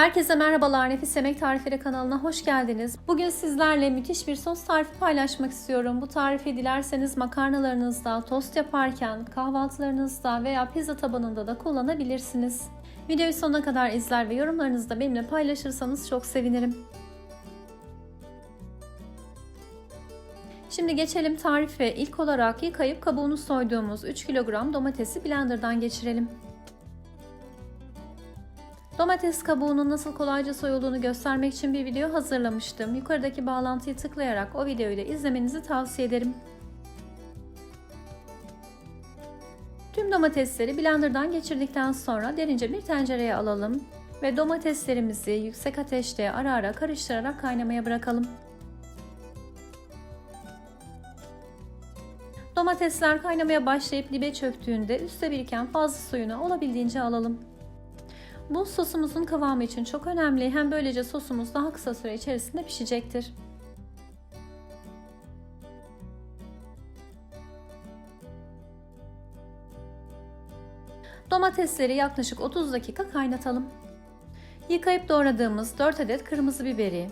Herkese merhabalar Nefis Yemek Tarifleri kanalına hoş geldiniz. Bugün sizlerle müthiş bir sos tarifi paylaşmak istiyorum. Bu tarifi dilerseniz makarnalarınızda, tost yaparken, kahvaltılarınızda veya pizza tabanında da kullanabilirsiniz. Videoyu sonuna kadar izler ve yorumlarınızı da benimle paylaşırsanız çok sevinirim. Şimdi geçelim tarife. İlk olarak yıkayıp kabuğunu soyduğumuz 3 kilogram domatesi blenderdan geçirelim. Domates kabuğunun nasıl kolayca soyulduğunu göstermek için bir video hazırlamıştım. Yukarıdaki bağlantıyı tıklayarak o videoyu da izlemenizi tavsiye ederim. Tüm domatesleri blenderdan geçirdikten sonra derince bir tencereye alalım ve domateslerimizi yüksek ateşte ara ara karıştırarak kaynamaya bırakalım. Domatesler kaynamaya başlayıp dibe çöktüğünde üstte biriken fazla suyunu olabildiğince alalım. Bu sosumuzun kıvamı için çok önemli. Hem böylece sosumuz daha kısa süre içerisinde pişecektir. Domatesleri yaklaşık 30 dakika kaynatalım. Yıkayıp doğradığımız 4 adet kırmızı biberi,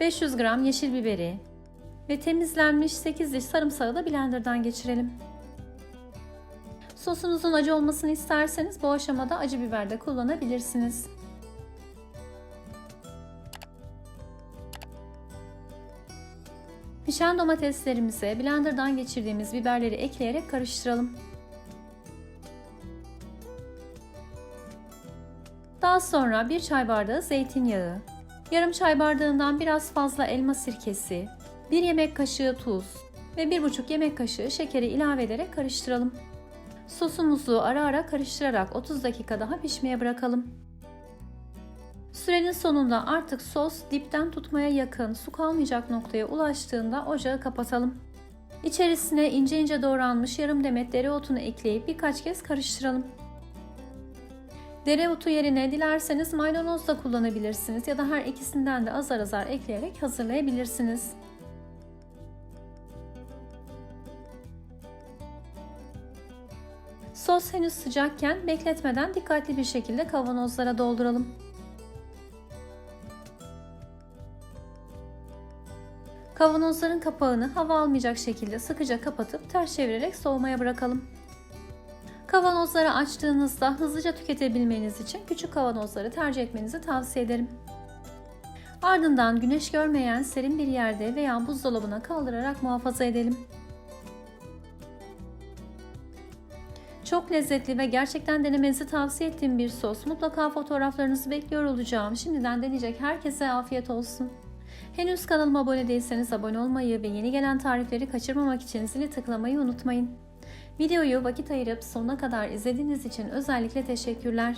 500 gram yeşil biberi ve temizlenmiş 8 diş sarımsağı da blenderdan geçirelim. Sosunuzun acı olmasını isterseniz bu aşamada acı biber de kullanabilirsiniz. Pişen domateslerimize blenderdan geçirdiğimiz biberleri ekleyerek karıştıralım. Daha sonra bir çay bardağı zeytinyağı, yarım çay bardağından biraz fazla elma sirkesi, 1 yemek kaşığı tuz ve 1,5 yemek kaşığı şekeri ilave ederek karıştıralım. Sosumuzu ara ara karıştırarak 30 dakika daha pişmeye bırakalım. Sürenin sonunda artık sos dipten tutmaya yakın, su kalmayacak noktaya ulaştığında ocağı kapatalım. İçerisine ince ince doğranmış yarım demet dereotunu ekleyip birkaç kez karıştıralım. Dereotu yerine dilerseniz maydanoz da kullanabilirsiniz ya da her ikisinden de azar azar ekleyerek hazırlayabilirsiniz. Sos henüz sıcakken bekletmeden dikkatli bir şekilde kavanozlara dolduralım. Kavanozların kapağını hava almayacak şekilde sıkıca kapatıp ters çevirerek soğumaya bırakalım. Kavanozları açtığınızda hızlıca tüketebilmeniz için küçük kavanozları tercih etmenizi tavsiye ederim. Ardından güneş görmeyen serin bir yerde veya buzdolabına kaldırarak muhafaza edelim. Çok lezzetli ve gerçekten denemenizi tavsiye ettiğim bir sos. Mutlaka fotoğraflarınızı bekliyor olacağım. Şimdiden deneyecek herkese afiyet olsun. Henüz kanalıma abone değilseniz abone olmayı ve yeni gelen tarifleri kaçırmamak için zili tıklamayı unutmayın. Videoyu vakit ayırıp sonuna kadar izlediğiniz için özellikle teşekkürler.